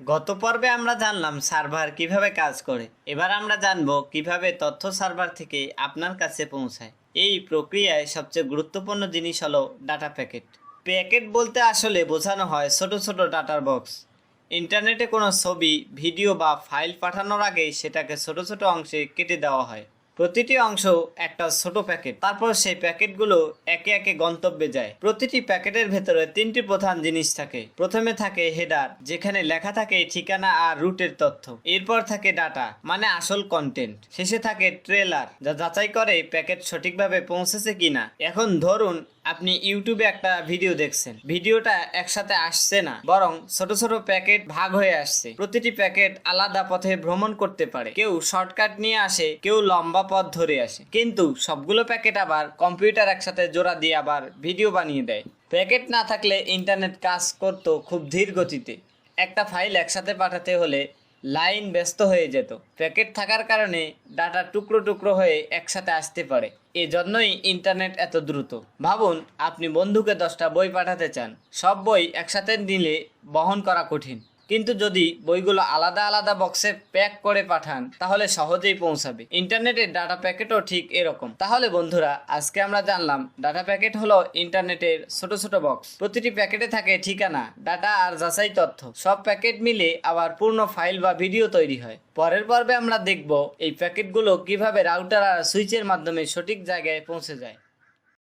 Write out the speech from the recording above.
গত পর্বে আমরা জানলাম সার্ভার কীভাবে কাজ করে। এবার আমরা জানব কীভাবে তথ্য সার্ভার থেকে আপনার কাছে পৌঁছায়। এই প্রক্রিয়ায় সবচেয়ে গুরুত্বপূর্ণ জিনিস হলো ডাটা প্যাকেট। প্যাকেট বলতে আসলে বোঝানো হয় ছোট ছোট ডাটার বক্স। ইন্টারনেটে কোনো ছবি, ভিডিও বা ফাইল পাঠানোর আগে সেটাকে ছোট ছোট অংশে কেটে দেওয়া হয়। প্রতিটি অংশ একটা ছোট প্যাকেট। তারপর সেই প্যাকেটগুলো একে একে গন্তব্যে যায়। প্রতিটি প্যাকেটের ভেতরে তিনটি প্রধান জিনিস থাকে। প্রথমে থাকে হেডার, যেখানে লেখা থাকে ঠিকানা আর রুটের তথ্য। এরপর থাকে ডাটা মানে আসল কন্টেন্ট শেষে থাকে ট্রেলার, যা যাচাই করে প্যাকেট সঠিকভাবে পৌঁছেছে কিনা। এখন ধরুন, আপনি ইউটিউবে একটা ভিডিও দেখছেন। ভিডিওটা একসাথে আসছে না, বরং ছোট ছোট প্যাকেট ভাগ হয়ে আসছে। প্রতিটি প্যাকেট আলাদা পথে ভ্রমণ করতে পারে। কেউ শর্টকাট নিয়ে আসে, কেউ লম্বা পথ ধরে আসে। কিন্তু সবগুলো প্যাকেট আবার কম্পিউটার একসাথে জোড়া দিয়ে আবার ভিডিও বানিয়ে দেয়। প্যাকেট না থাকলে ইন্টারনেট কাজ করতো খুব ধীর গতিতে। একটা ফাইল একসাথে পাঠাতে হলে লাইন ব্যস্ত হয়ে যেত। প্যাকেট থাকার কারণে ডাটা টুকরো টুকরো হয়ে একসাথে আসতে পারে। এজন্যই ইন্টারনেট এত দ্রুত। ভাবুন, আপনি বন্ধুকে দশটা বই পাঠাতে চান। সব বই একসাথে নিলে বহন করা কঠিন। কিন্তু যদি বইগুলো আলাদা আলাদা বক্সে প্যাক করে পাঠান, তাহলে সহজেই পৌঁছাবে। ইন্টারনেটের ডাটা প্যাকেটও ঠিক এরকম। তাহলে বন্ধুরা, আজকে আমরা জানলাম ডাটা প্যাকেট হলো ইন্টারনেটের ছোট ছোট বক্স প্রতিটি প্যাকেটে থাকে ঠিকানা ডাটা আর যাচাই তথ্য। সব প্যাকেট মিলে আবার পূর্ণ ফাইল বা ভিডিও তৈরি হয়। পরের পর্বে আমরা দেখব এই প্যাকেটগুলো কীভাবে রাউটার আর সুইচের মাধ্যমে সঠিক জায়গায় পৌঁছে যায়।